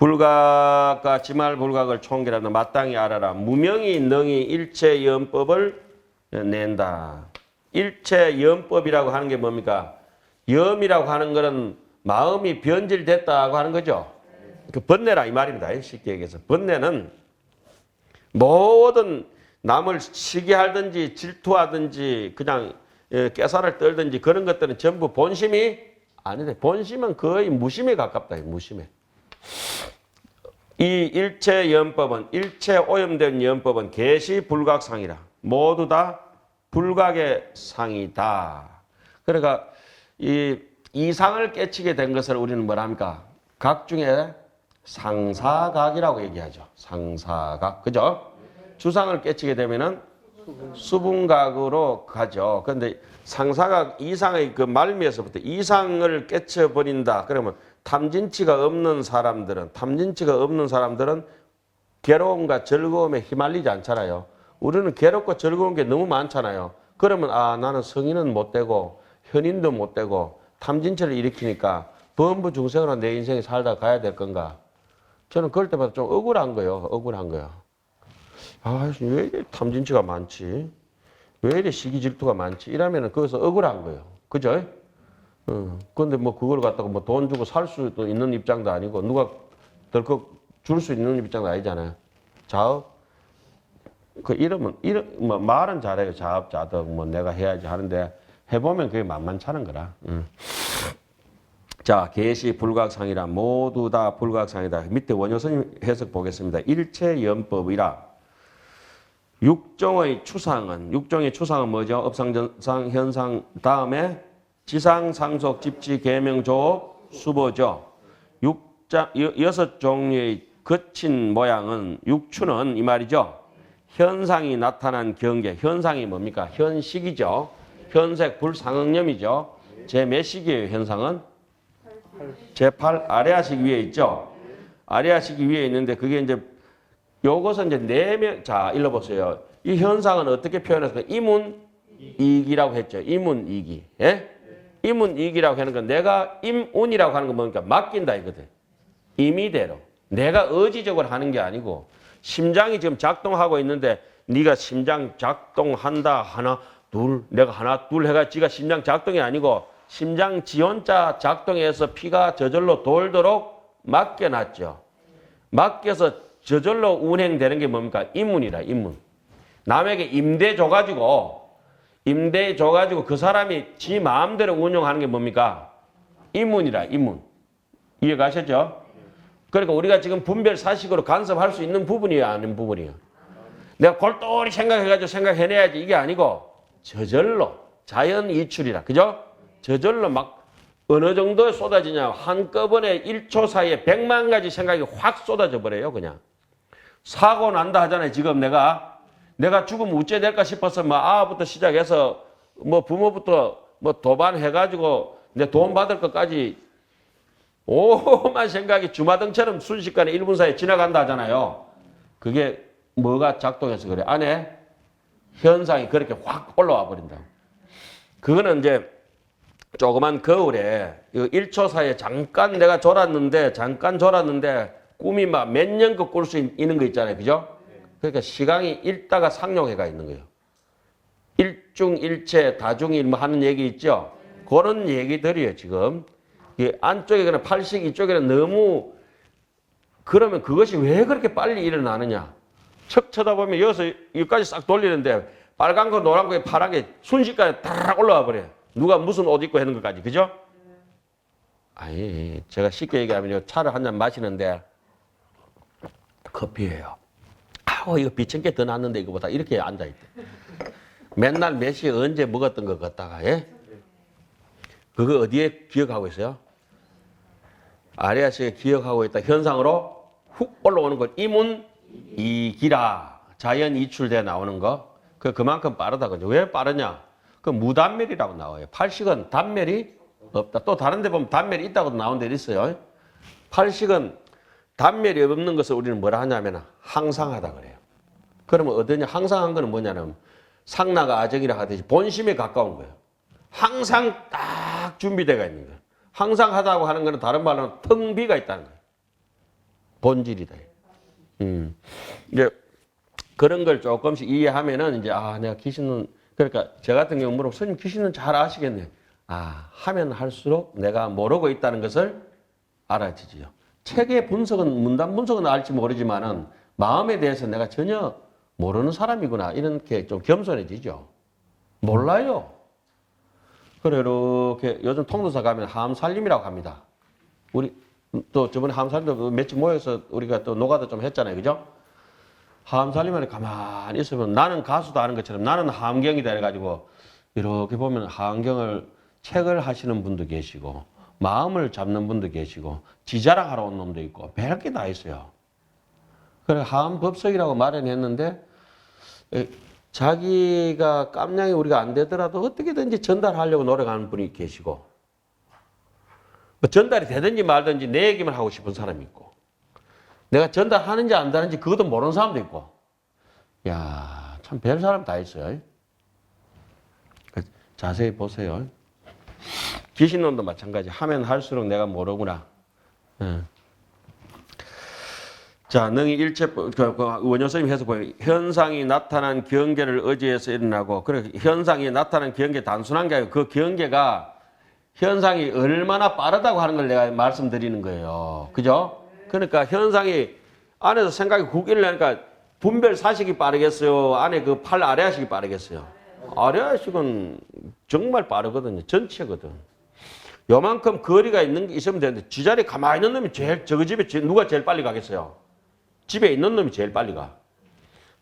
불각과 지말 불각을 총결하는 마땅히 알아라. 무명이 능히 일체 염법을 낸다. 일체 염법이라고 하는 게 뭡니까? 염이라고 하는 거는 마음이 변질됐다고 하는 거죠. 그 번뇌라 이 말입니다. 쉽게 얘기해서 번뇌는 모든 남을 시기하든지 질투하든지 그냥 예, 깨살을 떨든지 그런 것들은 전부 본심이 아닌데 본심은 거의 무심에 가깝다. 무심에. 이 일체 연법은 일체 오염된 연법은 개시 불각상이라 모두 다 불각의 상이다. 그러니까 이 이상을 깨치게 된 것을 우리는 뭐라 합니까? 각 중에 상사각이라고 얘기하죠. 상사각. 그죠? 주상을 깨치게 되면은 수분각으로 가죠. 그런데 상사각 이상의 그 말미에서부터 이상을 깨쳐버린다. 그러면 탐진치가 없는 사람들은 탐진치가 없는 사람들은 괴로움과 즐거움에 휘말리지 않잖아요. 우리는 괴롭고 즐거운 게 너무 많잖아요. 그러면 아 나는 성인은 못 되고 현인도 못 되고 탐진치를 일으키니까 범부 중생으로 내 인생에 살다 가야 될 건가? 저는 그럴 때마다 좀 억울한 거예요. 억울한 거예요. 아, 왜 이래 탐진치가 많지? 왜 이래 시기 질투가 많지? 이러면 은 거기서 억울한 거예요. 그죠? 어. 근데 뭐 그걸 갖다가 뭐 돈 주고 살 수도 있는 입장도 아니고 누가 덜컥 줄 수 있는 입장도 아니잖아요. 자업. 그 이름은 이름 뭐 말은 잘해요. 자업 자덕 뭐 내가 해야지 하는데 해보면 그게 만만찮은 거라. 음. 자, 계시 불각상이라 모두 다 불각상이다. 밑에 원효선님 해석 보겠습니다. 일체 연법이라 육종의 추상은 육종의 추상은 뭐죠? 업상전상 현상 다음에 지상 상속 집지 계명 조업 수보죠. 여, 여섯 종류의 거친 모양은 육추는 이 말이죠. 현상이 나타난 경계 현상이 뭡니까? 현식이죠. 현색 불상응념이죠. 제몇 식이에요? 현상은 제8 아래아식 위에 있죠. 아래아식 위에 있는데 그게 이제 요것은 이제 네 명 자 읽어보세요. 이 현상은 어떻게 표현했을까? 이문 이기라고 했죠. 이문 이기. 예? 이기라고 하는 건 내가 임운이라고 하는 건 뭡니까? 맡긴다 이거든. 임의대로. 내가 의지적으로 하는 게 아니고 심장이 지금 작동하고 있는데 네가 심장 작동한다 하나 둘 내가 하나 둘 해가 지가 심장 작동이 아니고 심장 지원자 작동해서 피가 저절로 돌도록 맡겨놨죠. 맡겨서 저절로 운행되는 게 뭡니까? 임문이라 임문. 남에게 임대 줘가지고 임대 줘가지고 그 사람이 지 마음대로 운영하는 게 뭡니까? 임문이라 임문. 이해가셨죠? 그러니까 우리가 지금 분별 사식으로 간섭할 수 있는 부분이야 아닌 부분이야. 내가 골똘히 생각해가지고 생각해내야지 이게 아니고 저절로 자연 이출이라 그죠? 저절로 막 어느 정도에 쏟아지냐 한꺼번에 1초 사이에 100만 가지 생각이 확 쏟아져 버려요 그냥 사고 난다 하잖아요 지금 내가 내가 죽으면 어째 될까 싶어서 뭐 아부터 시작해서 뭐 부모부터 뭐 도반해가지고 내 돈 받을 것까지 오만 생각이 주마등처럼 순식간에 1분 사이에 지나간다 하잖아요 그게 뭐가 작동해서 그래 안에 현상이 그렇게 확 올라와 버린다 그거는 이제 조그만 거울에 1초 사이에 잠깐 내가 졸았는데 잠깐 졸았는데 꿈이 막 몇 년껏 꿀수 있는 거 있잖아요. 그죠? 그러니까 시간이 읽다가 상용해가 있는 거예요. 일중일체 다중일 뭐 하는 얘기 있죠? 그런 얘기들이에요, 지금. 이 안쪽에 그냥 팔식 이쪽에는 너무 그러면 그것이 왜 그렇게 빨리 일어나느냐? 척 쳐다보면 여기서 여기까지 싹 돌리는데 빨간 거, 노란 거, 파란 게 순식간에 딱 올라와 버려요. 누가 무슨 옷 입고 하는 것까지 그죠? 아니 제가 쉽게 얘기하면 차를 한 잔 마시는데 커피예요. 아우 이거 비천개 더 낫는데 이거보다 이렇게 앉아 있대. 맨날 몇 시에 언제 먹었던 것 같다가 예? 그거 어디에 기억하고 있어요? 아리아식에 기억하고 있다. 현상으로 훅 올라오는 것 이문 이기라 자연 이출돼 나오는 거. 그 그만큼 빠르다 그죠? 왜 빠르냐? 그 무단멸이라고 나와요. 팔식은 단멸이 없다. 또 다른 데 보면 단멸이 있다고 나온 데 있어요. 팔식은 단멸이 없는 것을 우리는 뭐라 하냐면 항상하다 그래요. 그러면 어떠냐? 항상한 거는 뭐냐면 상나가 아정이라 하듯이 본심에 가까운 거예요. 항상 딱 준비되어 있는 거예요. 항상 하다고 하는 거는 다른 말로는 텅 비가 있다는 거예요. 본질이다. 음. 이제 그런 걸 조금씩 이해하면은 이제 아 내가 귀신은 그러니까 저 같은 경우 물어 스님 귀신은 잘 아시겠네. 아 하면 할수록 내가 모르고 있다는 것을 알아지지요. 책의 분석은 문단 분석은 알지 모르지만은 마음에 대해서 내가 전혀 모르는 사람이구나 이렇게 좀 겸손해지죠. 몰라요. 그래 이렇게 요즘 통도사 가면 함살림이라고 합니다. 우리 또 저번에 함살림도 며칠 모여서 우리가 또 노가다 좀 했잖아요, 그죠? 함살림안에 가만히 있으면 나는 가수도 아는 것처럼 나는 함경이다 해가지고 이렇게 보면 함경을 책을 하시는 분도 계시고 마음을 잡는 분도 계시고 지자랑하러 온 놈도 있고 별게 다 있어요. 그래 함법석이라고 마련했는데 에, 자기가 깜냥이 우리가 안 되더라도 어떻게든지 전달하려고 노력하는 분이 계시고 뭐 전달이 되든지 말든지 내 얘기만 하고 싶은 사람이 있고 내가 전달하는지 안 하는지 그것도 모르는 사람도 있고 야, 참 별 사람 다 있어요. 그 자세히 보세요. 귀신놈도 마찬가지. 하면 할수록 내가 모르구나. 예. 자, 능히 일체, 그, 그 원효 선생님 해서 보여 현상이 나타난 경계를 의지해서 일어나고, 그래, 현상이 나타난 경계 단순한 게 아니고 그 경계가 현상이 얼마나 빠르다고 하는 걸 내가 말씀드리는 거예요. 그죠? 그러니까 현상이 안에서 생각이 국 일어나니까 분별 사식이 빠르겠어요? 안에 그 팔 아래아식이 빠르겠어요? 아래아식은 정말 빠르거든요. 전체거든. 요만큼 거리가 있는 게 있으면 되는데 지자리 가만히 있는 놈이 제일 저 집에 제- 누가 제일 빨리 가겠어요? 집에 있는 놈이 제일 빨리 가.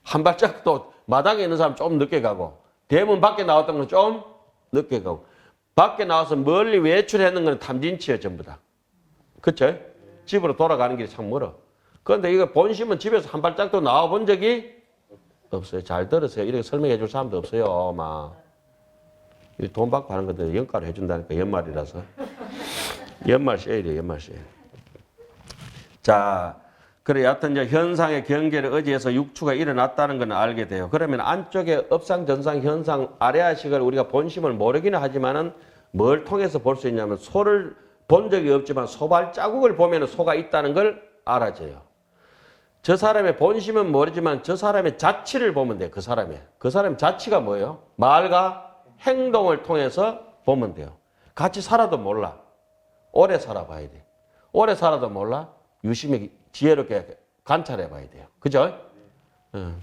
한 발짝 또 마당에 있는 사람 좀 늦게 가고 대문 밖에 나왔던 건 좀 늦게 가고 밖에 나와서 멀리 외출했는 건 탐진치예요 전부 다. 그쵸? 집으로 돌아가는 길이 참 멀어. 그런데 이거 본심은 집에서 한 발짝도 나와 본 적이 없어요. 잘 들으세요. 이렇게 설명해 줄 사람도 없어요. 막. 이돈 받고 하는 건데 연가로 해준다니까 연말이라서. 연말 세일이에요. 연말 세일. 자, 그래 여하튼 이제 현상의 경계를 의지해서 육추가 일어났다는 건 알게 돼요. 그러면 안쪽에 업상, 전상, 현상, 아래아식을 우리가 본심을 모르기는 하지만은 뭘 통해서 볼 수 있냐면 소를 본 적이 없지만 소발 자국을 보면 소가 있다는 걸 알아져요. 저 사람의 본심은 모르지만 저 사람의 자치를 보면 돼요. 그 사람의. 그 사람의 자치가 뭐예요? 말과 행동을 통해서 보면 돼요. 같이 살아도 몰라. 오래 살아봐야 돼. 오래 살아도 몰라. 유심히 지혜롭게 관찰해 봐야 돼요. 그죠? 응.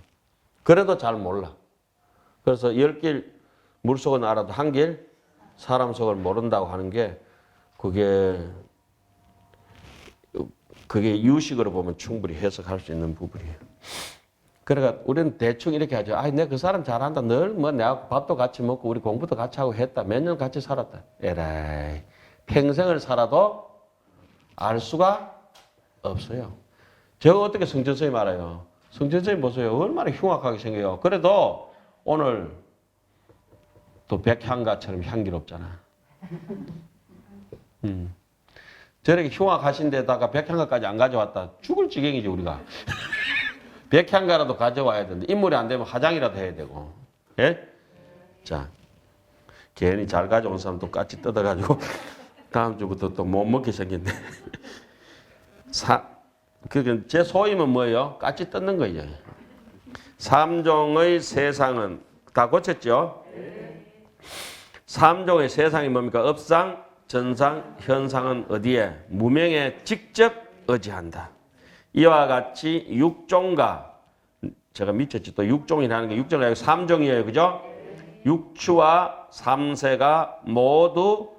그래도 잘 몰라. 그래서 열 길 물속은 알아도 한 길 사람 속을 모른다고 하는 게 그게 그게 유식으로 보면 충분히 해석할 수 있는 부분이에요. 그러니까 우리는 대충 이렇게 하죠. 아, 내가 그 사람 잘한다. 늘 뭐 내가 밥도 같이 먹고 우리 공부도 같이 하고 했다. 몇 년 같이 살았다. 에라이. 평생을 살아도 알 수가 없어요. 제가 어떻게 성전성이 말해요? 성전성이 보세요. 얼마나 흉악하게 생겨요. 그래도 오늘 또 백향가처럼 향기롭잖아. 음. 저렇게 흉악하신 데다가 백향가까지 안 가져왔다. 죽을 지경이지, 우리가. 백향가라도 가져와야 되는데, 인물이 안 되면 화장이라도 해야 되고. 예? 자. 괜히 잘 가져온 사람 또 까치 뜯어가지고, 다음 주부터 또 못 먹게 생겼네. 사, 그게 제 소임은 뭐예요? 까치 뜯는 거예요. 삼종의 세상은 다 고쳤죠? 삼종의 세상이 뭡니까? 업상, 전상, 현상은 어디에? 무명에 직접 의지한다. 이와 같이 육종과 제가 미쳤지 또 육종이라는 게 육종이 아니고 삼종이에요. 그죠? 육추와 삼세가 모두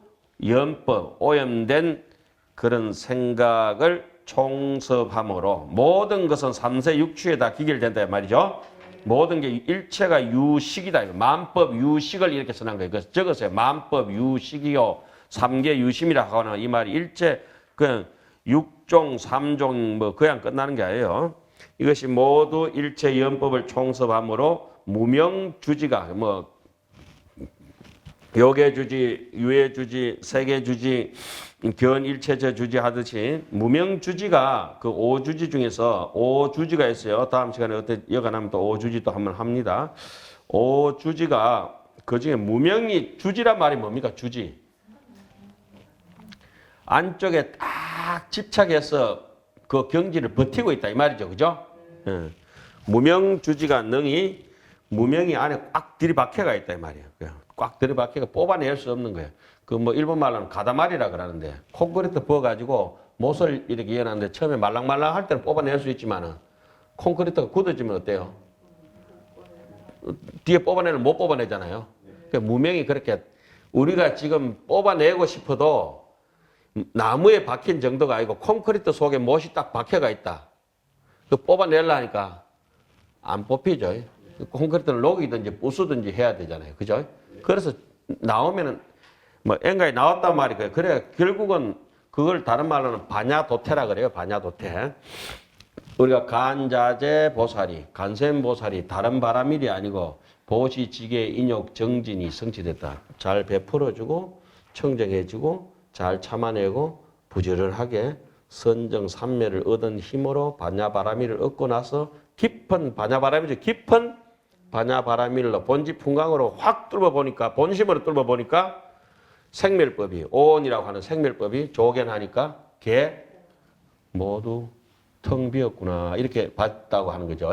연법, 오염된 그런 생각을 총섭함으로 모든 것은 삼세 육추에 다 기결된다 말이죠. 모든 게 일체가 유식이다. 만법 유식을 이렇게 써놓은 거예요. 그래서 적었어요. 만법 유식이요. 삼계 유심이라 하거나 이 말이 일체 그냥 육종, 삼종 뭐 그냥 끝나는 게 아니에요. 이것이 모두 일체 연법을 총섭함으로 무명 주지가 뭐 요계 주지, 유해주지, 세계 주지, 견 일체제 주지 하듯이 무명 주지가 그 오주지 중에서 오주지가 있어요. 다음 시간에 어때 여간하면 또 오주지 또 한번 합니다. 오주지가 그 중에 무명이 주지란 말이 뭡니까? 주지. 안쪽에 딱 집착해서 그 경지를 버티고 있다 이 말이죠, 그죠? 예. 무명 주지가 능이 무명이 안에 꽉 들이박혀가 있다 이 말이에요. 꽉 들이박혀가 뽑아낼 수 없는 거예요. 그 뭐 일본 말로는 가다말이라 그러는데 콘크리트 부어가지고 못을 이렇게 이어놨는데 처음에 말랑말랑 할 때는 뽑아낼 수 있지만은 콘크리트가 굳어지면 어때요? 뒤에 뽑아내는 못 뽑아내잖아요. 그 무명이 그렇게 우리가 지금 뽑아내고 싶어도 나무에 박힌 정도가 아니고 콘크리트 속에 못이 딱 박혀가 있다. 그 뽑아내려 하니까 안 뽑히죠. 콘크리트는 녹이든지 부수든지 해야 되잖아요. 그죠? 그래서 나오면은 뭐 엔가에 나왔단 말이에요. 그래 결국은 그걸 다른 말로는 반야도태라 그래요. 반야도태. 우리가 간자재 보살이 간샘 보살이 다른 바람일이 아니고 보시지계 인욕 정진이 성취됐다. 잘 베풀어주고 청정해주고 잘 참아내고 부지런하게 선정 삼매를 얻은 힘으로 반야바라밀을 얻고 나서 깊은 반야바라밀이 깊은 반야바라밀로 본지 풍광으로 확 뚫어 보니까 본심으로 뚫어 보니까 생멸법이 오온이라고 하는 생멸법이 조견하니까 개 모두 텅 비었구나 이렇게 봤다고 하는 거죠.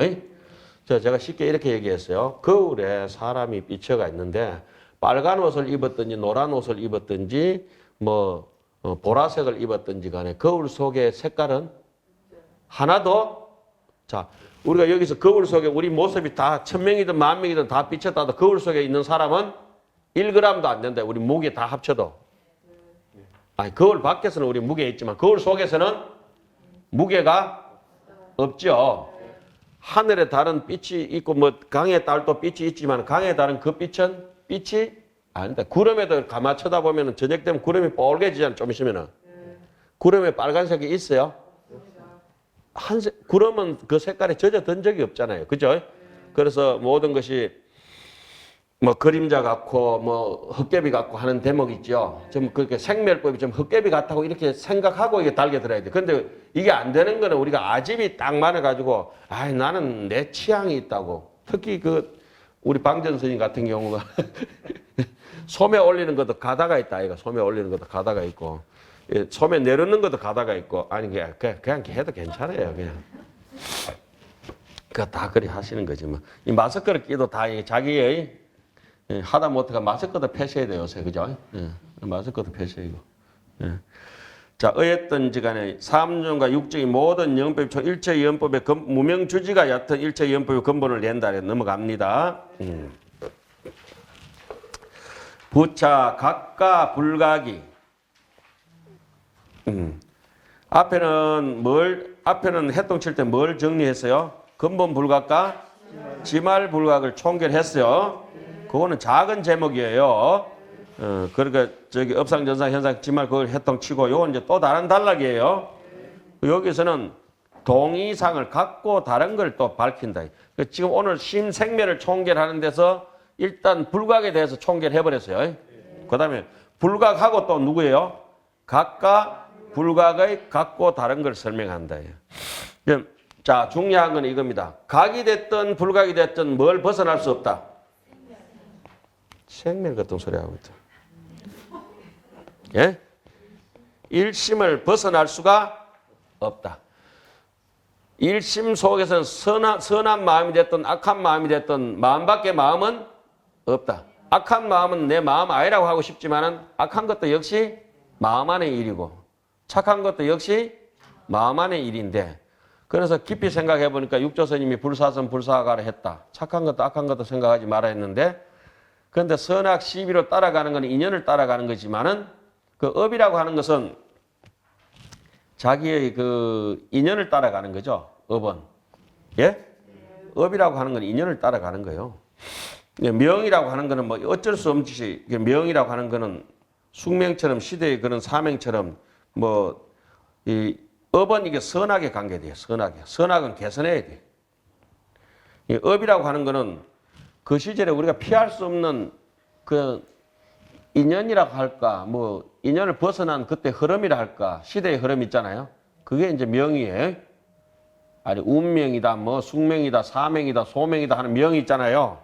자, 제가 쉽게 이렇게 얘기했어요. 거울에 사람이 비쳐가 있는데 빨간 옷을 입었든지 노란 옷을 입었든지 뭐 어, 보라색을 입었든지 간에 거울 속의 색깔은 하나도 자 우리가 여기서 거울 속에 우리 모습이 다 천명이든 만명이든 다 비쳤다도 거울 속에 있는 사람은 1g도 안 된다. 우리 무게 다 합쳐도. 아니 거울 밖에서는 우리 무게 있지만 거울 속에서는 무게가 없죠. 하늘에 다른 빛이 있고 뭐 강에 달도 빛이 있지만 강에 다른 그 빛은 빛이 아니다. 구름에도 가만 쳐다보면 저녁 되면 구름이 뻘개지잖아. 좀 있으면은 구름에 빨간색이 있어요. 한색 구름은 그 색깔에 젖어든 적이 없잖아요. 그죠? 그래서 모든 것이 뭐 그림자 같고 뭐 헛개비 같고 하는 대목 있죠. 좀 그렇게 생멸법이 좀 헛개비 같다고 이렇게 생각하고 이게 달게 들어야 돼. 근데 이게 안 되는 거는 우리가 아집이 딱 많아 가지고 아 나는 내 취향이 있다고. 특히 그 우리 방전 스님 같은 경우가 소매 올리는 것도 가다가 있다. 아이가 소매 올리는 것도 가다가 있고 예, 소매 내려놓는 것도 가다가 있고 아니 그냥 그냥, 해도 괜찮아요. 그냥. 그다 그리 하시는 거지 뭐. 이 마스크를 끼도 다 자기의 예, 하다 못해가 마스크도 폐셔야 돼요, 요새. 그죠? 예, 마스크도 폐셔이고. 예. 자, 어쨌든지 간에 삼중과 육중의 모든 영법, 초 일체 영법의 근, 무명주지가 얕은 일체 영법의 근본을 낸다. 넘어갑니다. 음. 부차, 각가, 불각이. 음. 앞에는 뭘, 앞에는 해동 칠 때 뭘 정리했어요? 근본 불각과 지말 불각을 총결했어요. 그거는 작은 제목이에요. 어, 그러니까 저기 업상 전상 현상 지말 그걸 해통 치고 요건 이제 또 다른 단락이에요. 여기서는 동의상을 갖고 다른 걸 또 밝힌다. 그 지금 오늘 심생멸을 총결하는 데서 일단 불각에 대해서 총결해 버렸어요. 그다음에 불각하고 또 누구예요? 각각 불각의 갖고 다른 걸 설명한다. 그럼 자 중요한 건 이겁니다. 각이 됐든 불각이 됐든 뭘 벗어날 수 없다. 생명 같은 소리 하고 있다. 예? 일심을 벗어날 수가 없다. 일심 속에서는 선한, 선한 마음이 됐든 악한 마음이 됐든 마음밖에 마음은 없다. 악한 마음은 내 마음 아니라고 하고 싶지만은 악한 것도 역시 마음 안의 일이고 착한 것도 역시 마음 안의 일인데 그래서 깊이 생각해 보니까 육조스님이 불사선 불사가를 했다. 착한 것도 악한 것도 생각하지 말아 했는데 그런데 선악 시비로 따라가는 것은 인연을 따라가는 거지만은 그 업이라고 하는 것은 자기의 그 인연을 따라가는 거죠. 업은. 예? 업이라고 하는 건 인연을 따라가는 거예요. 예, 명이라고 하는 거는 뭐 어쩔 수 없이 명이라고 하는 거는 숙명처럼 시대의 그런 사명처럼 뭐 이 업은 이게 선악에 관계돼요. 선악에. 선악은 개선해야 돼. 이 업이라고 하는 거는 그 시절에 우리가 피할 수 없는 그 인연이라고 할까, 뭐 인연을 벗어난 그때 흐름이라 할까, 시대의 흐름 있잖아요. 그게 이제 명이에요. 아니 운명이다, 뭐 숙명이다, 사명이다, 소명이다 하는 명이 있잖아요.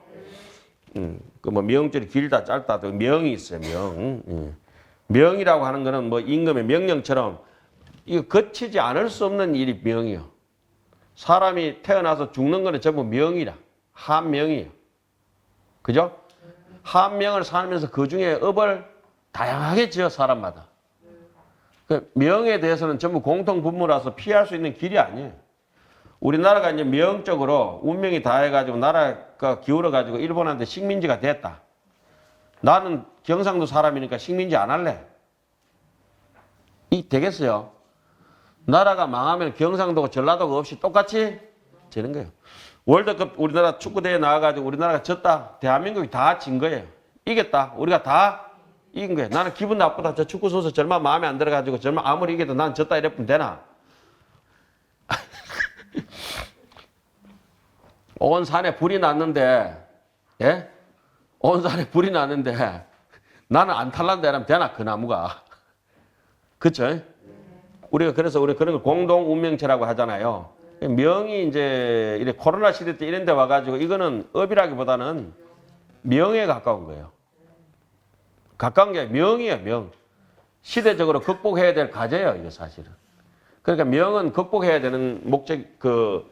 음, 그뭐 명절이 길다 짧다도 명이 있어요. 명. 음. 명이라고 하는 거는 뭐 임금의 명령처럼 이거 거치지 않을 수 없는 일이 명이요. 사람이 태어나서 죽는 거는 전부 명이라. 한명이에요. 그죠? 한 명을 살면서 그 중에 업을 다양하게 지어 사람마다. 그 명에 대해서는 전부 공통 분모라서 피할 수 있는 길이 아니에요. 우리나라가 이제 명적으로 운명이 다 해가지고 나라가 기울어가지고 일본한테 식민지가 됐다. 나는 경상도 사람이니까 식민지 안 할래. 이 되겠어요? 나라가 망하면 경상도가 전라도가 없이 똑같이 되는 거예요. 월드컵 우리나라 축구대회 나와가지고 우리나라가 졌다. 대한민국이 다 진 거예요. 이겼다. 우리가 다 이긴 거예요. 나는 기분 나쁘다. 저 축구 선수 절마 마음에 안 들어가지고 절마 아무리 이겨도 난 졌다 이랬으면 되나? 온 산에 불이 났는데, 예? 온 산에 불이 났는데, 나는 안 탈란다 이러면 되나, 그 나무가. 그쵸? 우리가 그래서 우리 그런 걸 공동 운명체라고 하잖아요. 명이 이제 이래 코로나 시대 때 이런 데 와가지고 이거는 업이라기보다는 명에 가까운 거예요. 가까운 게 명이에요, 명. 시대적으로 극복해야 될 과제예요, 이게 사실은. 그러니까 명은 극복해야 되는 목적, 그,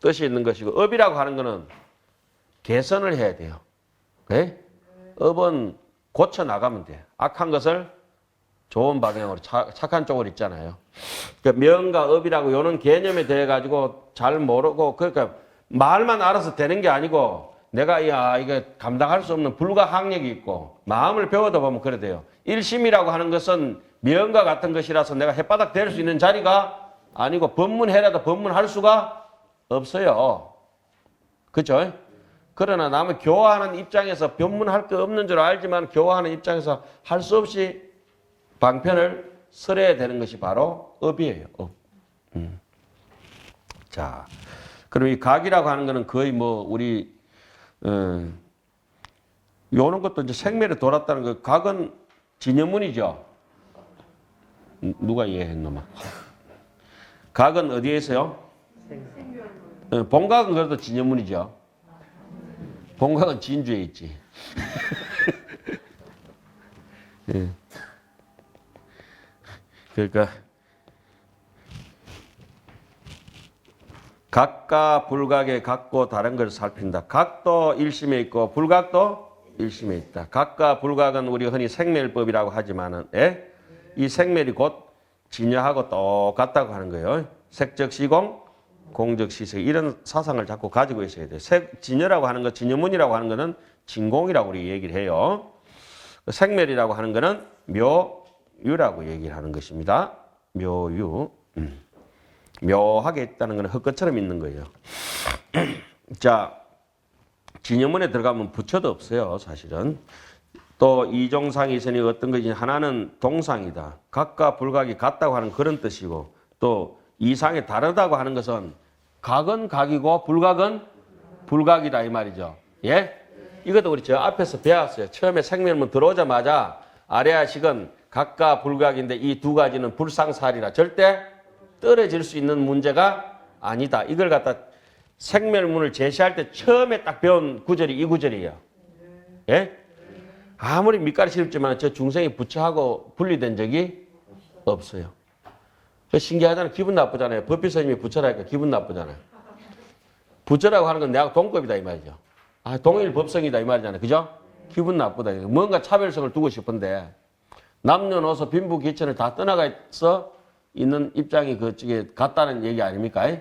뜻이 있는 것이고, 업이라고 하는 거는 개선을 해야 돼요. 네? 업은 고쳐 나가면 돼. 악한 것을 좋은 방향으로 착, 착한 쪽으로 있잖아요. 그 명과 업이라고 요런 개념에 대해 가지고 잘 모르고 그러니까 말만 알아서 되는 게 아니고 내가 야 이게 감당할 수 없는 불가항력이 있고 마음을 배워다 보면 그래 돼요. 일심이라고 하는 것은 명과 같은 것이라서 내가 햇바닥 될 수 있는 자리가 아니고 법문해라도 법문할 수가 없어요. 그죠? 그러나 남은 교화하는 입장에서 변문할 거 없는 줄 알지만 교화하는 입장에서 할 수 없이 방편을 설해야 되는 것이 바로 업이에요. 업. 음. 자, 그럼 이 각이라고 하는 것은 거의 뭐 우리 어, 요런 것도 이제 생매를 돌았다는 거. 각은 진여문이죠. 음, 누가 이해했노마? 각은 어디에 있어요? 어, 본각은 그래도 진여문이죠. 본각은 진주에 있지. 예. 그러니까 각과 불각의 각고 다른 걸 살핀다. 각도 일심에 있고 불각도 일심에 있다. 각과 불각은 우리가 흔히 생멸법이라고 하지만은 예? 이 생멸이 곧 진여하고 똑같다고 하는 거예요. 색적 시공, 공적 시색 이런 사상을 자꾸 가지고 있어야 돼요. 색, 진여라고 하는 것, 진여문이라고 하는 것은 진공이라고 우리 얘기를 해요. 생멸이라고 하는 것은 묘유라고 얘기를 하는 것입니다. 묘유. 음. 묘하게 있다는 것은 흙것처럼 있는 거예요. 자, 진여문에 들어가면 부처도 없어요, 사실은. 또 이종상이 있으니 어떤 것이 하나는 동상이다. 각과 불각이 같다고 하는 그런 뜻이고 또 이상이 다르다고 하는 것은 각은 각이고 불각은 불각이다 이 말이죠. 예? 이것도 우리 저 앞에서 배웠어요. 처음에 생명문 들어오자마자 아래아식은 각과 불각인데 이 두 가지는 불상살이라 절대 떨어질 수 있는 문제가 아니다. 이걸 갖다 생멸문을 제시할 때 처음에 딱 배운 구절이 이 구절이에요. 예? 아무리 밑가리 씹지만 저 중생이 부처하고 분리된 적이 없어요. 그 신기하잖아요. 기분 나쁘잖아요. 법비 스님이 부처라니까 기분 나쁘잖아요. 부처라고 하는 건 내가 동급이다 이 말이죠. 아, 동일 법성이다 이 말이잖아요. 그죠? 기분 나쁘다. 뭔가 차별성을 두고 싶은데 남녀노소 빈부 기천을 다 떠나가서 있는 입장이 그쪽에 같다는 얘기 아닙니까?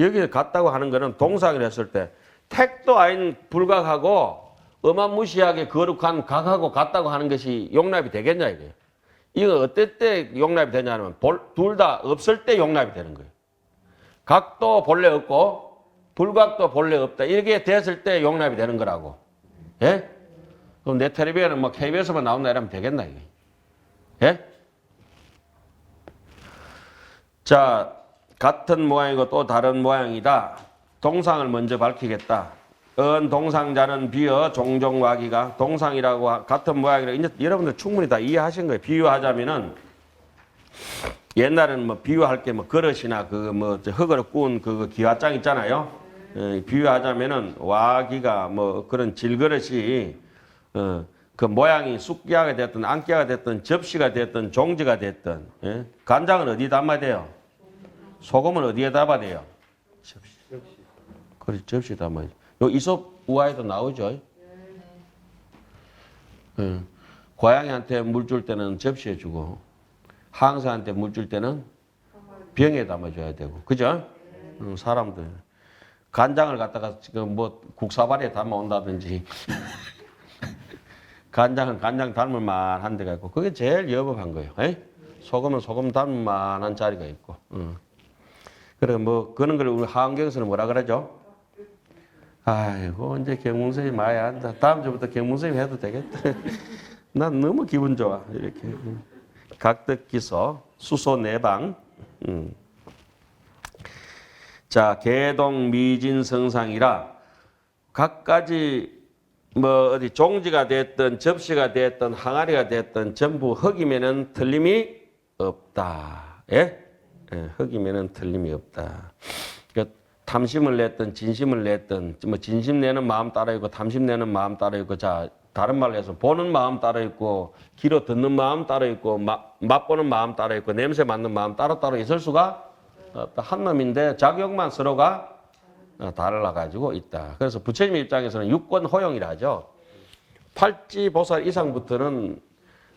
여기 같다고 하는 거는 동상을 했을 때 택도 아닌 불각하고 어마무시하게 거룩한 각하고 같다고 하는 것이 용납이 되겠냐 이거예요. 이거 어떨 때 용납이 되냐면 둘 다 없을 때 용납이 되는 거예요. 각도 본래 없고 불각도 본래 없다. 이렇게 됐을 때 용납이 되는 거라고. 예? 그럼 내 텔레비전은 뭐 KBS만 나온다 이러면 되겠나 이게. 예? 자, 같은 모양이고 또 다른 모양이다. 동상을 먼저 밝히겠다. 은 동상자는 비어 종종 와기가 동상이라고 하- 같은 모양이라 이제 여러분들 충분히 다 이해하신 거예요. 비유하자면은 옛날에는 뭐 비유할 게 뭐 그릇이나 그 뭐 흙으로 구운 그 기와장 있잖아요. 어, 비유하자면은 와기가 뭐 그런 질그릇이 어, 그 모양이 쑥기가 됐든 안기가 됐든 접시가 됐든 종지가 됐든 예? 간장은 어디 담아야 돼요? 소금은 어디에 담아야 돼요? 접시. 그래 접시 담아야지. 요 이솝 우화에도 나오죠. 예. 고양이한테 물 줄 때는 접시에 주고 항사한테 물 줄 때는 병에 담아줘야 되고 그죠? 음, 사람들 간장을 갖다가 지금 뭐 국사발에 담아 온다든지 간장은 간장 닮을 만한 데가 있고 그게 제일 여법한 거예요. 에이? 소금은 소금 닮을 만한 자리가 있고. 음. 그래 뭐 그런 걸 우리 하원경에서는 뭐라 그러죠? 아이고 언제 경문선이 많이 한다. 다음 주부터 경문선이 해도 되겠다. 난 너무 기분 좋아 이렇게 음. 각덕기소 수소 내방. 음. 자 개동 미진 성상이라 각가지 뭐 어디 종지가 됐든 접시가 됐든 항아리가 됐든 전부 흙이면은 틀림이 없다. 예? 예, 흙이면은 틀림이 없다. 그 탐심을 냈든 진심을 냈든 뭐 진심 내는 마음 따라 있고 탐심 내는 마음 따라 있고 자 다른 말로 해서 보는 마음 따라 있고 귀로 듣는 마음 따라 있고 맛, 맛보는 마음 따라 있고 냄새 맡는 마음 따로 따로 있을 수가 없다. 한 놈인데 작용만 서로가 어, 달라 가지고 있다. 그래서 부처님 입장에서는 육권 호용이라 하죠. 팔찌 보살 이상부터는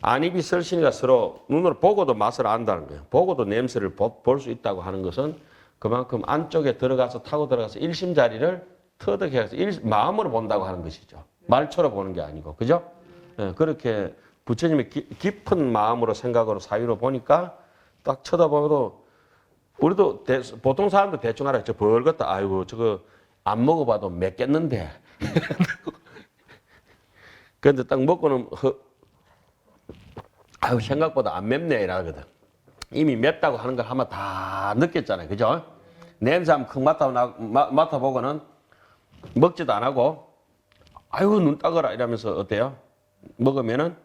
안입이 설신이가 서로 눈으로 보고도 맛을 안다는 거예요. 보고도 냄새를 볼 수 있다고 하는 것은 그만큼 안쪽에 들어가서 타고 들어가서 일심 자리를 터득해서 일, 마음으로 본다고 하는 것이죠. 말초로 보는 게 아니고 그죠? 예, 그렇게 부처님의 기- 깊은 마음으로 생각으로 사유로 보니까 딱 쳐다보도 우리도 대- 보통 사람도 대충 알아요. 저 벌겋다. 아이고 저거 안 먹어봐도 맵겠는데. 근데 딱 먹고는 허, 아유 생각보다 안 맵네 이러거든. 이미 맵다고 하는 걸 한번 다 느꼈잖아요. 그죠? 냄새 한번 큰 맡아보고는 먹지도 안 하고 아이고 눈 따거라 이러면서 어때요? 먹으면은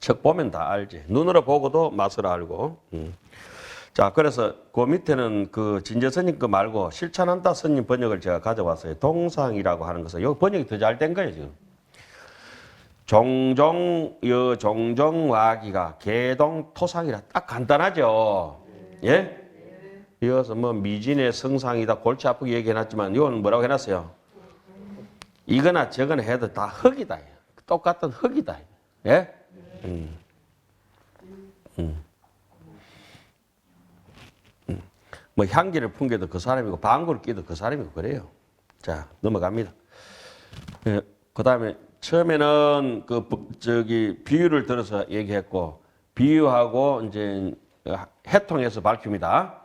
척 보면 다 알지. 눈으로 보고도 맛을 알고. 음. 자, 그래서 그 밑에는 그 진저 스님 거 말고 실천한다 스님 번역을 제가 가져왔어요. 동상이라고 하는 것은 요 번역이 더 잘 된 거예요, 지금. 종종 여 종종 와기가 개동 토상이라 딱 간단하죠. 예? 이어서 뭐 미진의 성상이다 골치 아프게 얘기해놨지만 이건 뭐라고 해놨어요? 이거나 저거나 해도 다 흙이다. 똑같은 흙이다. 예? 음. 음. 음. 뭐 향기를 풍겨도 그 사람이고 방구를 끼도 그 사람이고 그래요. 자 넘어갑니다. 예, 그 다음에 처음에는 그 부- 저기 비유를 들어서 얘기했고 비유하고 이제 해통해서 밝힙니다.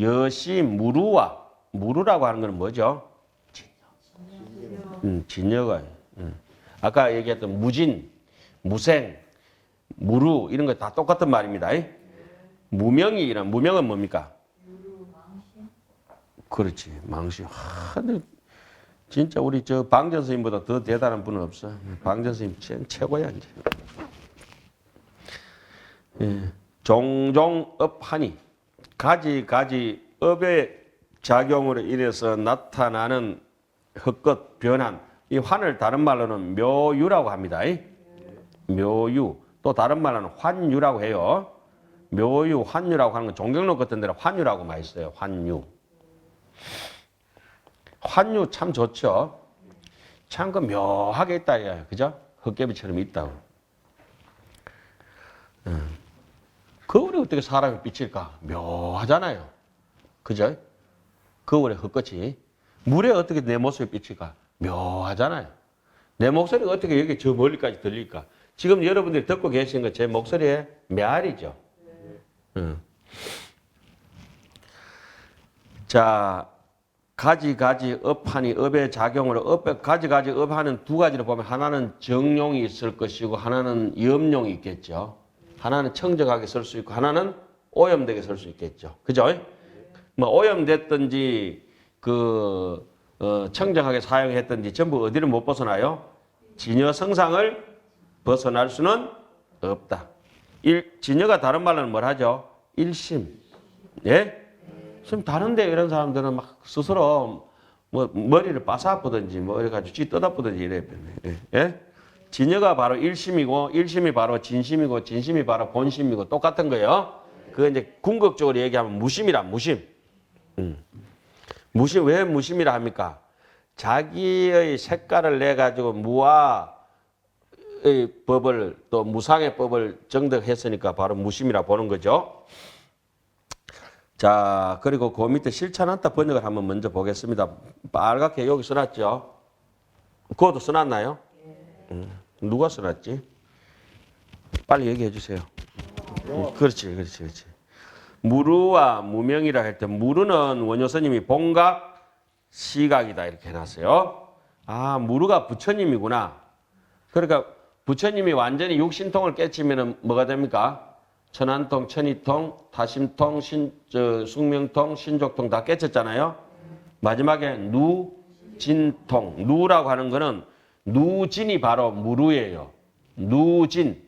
여시 무루와 무루라고 하는 건 뭐죠? 음, 진여가. 음. 아까 얘기했던 무진, 무생, 무루 이런 거 다 똑같은 말입니다. 무명이란 무명은 뭡니까? 그렇지 망신. 하, 근데 진짜 우리 저 방전 스님보다 더 대단한 분은 없어. 방전 스님 최, 최고야 이제. 예. 종종 업하니 가지 가지 업의 작용으로 인해서 나타나는 헛것 변한 이 환을 다른 말로는 묘유라고 합니다. 묘유 또 다른 말로는 환유라고 해요. 묘유 환유라고 하는 건 종경록 같은 데는 환유라고 많이 써요. 환유. 환유 참 좋죠. 참 그 묘하게 있다 야 그죠? 헛개비처럼 있다고. 음. 거울이 어떻게 사람이 비칠까? 묘하잖아요. 그죠? 거울에 헛것이. 물에 어떻게 내 모습이 비칠까? 묘하잖아요. 내 목소리가 어떻게 여기 저 멀리까지 들릴까? 지금 여러분들이 듣고 계신 거 제 목소리의 메아리죠. 음. 자, 가지 가지 업하니 업의 작용으로 업에 가지 가지 업하는 두 가지를 보면 하나는 정용이 있을 것이고 하나는 염용이 있겠죠. 하나는 청정하게 쓸 수 있고 하나는 오염되게 쓸 수 있겠죠. 그죠? 뭐 오염됐든지 그 어, 청정하게 사용했든지 전부 어디를 못 벗어나요? 진여 성상을 벗어날 수는 없다. 일, 진여가 다른 말로는 뭘 하죠? 일심. 예? 지금 다른데 이런 사람들은 막 스스로 뭐 머리를 빠사아프든지 뭐 이래가지고 쥐 떠다쁘든지 이래. 예? 예? 진여가 바로 일심이고 일심이 바로 진심이고 진심이 바로 본심이고 똑같은 거예요. 그거 이제 궁극적으로 얘기하면 무심이라 무심. 음. 무심 왜 무심이라 합니까? 자기의 색깔을 내 가지고 무아의 법을 또 무상의 법을 정득했으니까 바로 무심이라 보는 거죠. 자 그리고 그 밑에 실천한다 번역을 한번 먼저 보겠습니다. 빨갛게 여기 써놨죠. 그것도 써놨나요? 음, 누가 써놨지? 빨리 얘기해 주세요. 음, 그렇지, 그렇지, 그렇지. 무르와 무명이라 할 때 무르는 원효 스님이 봉각 시각이다 이렇게 해놨어요. 아 무르가 부처님이구나. 그러니까 부처님이 완전히 육신통을 깨치면은 뭐가 됩니까? 천안통, 천이통, 다심통, 신, 저, 숙명통, 신족통 다 깨쳤잖아요. 마지막에 누 진통, 누라고 하는 거는 누진이 바로 무르예요. 누진.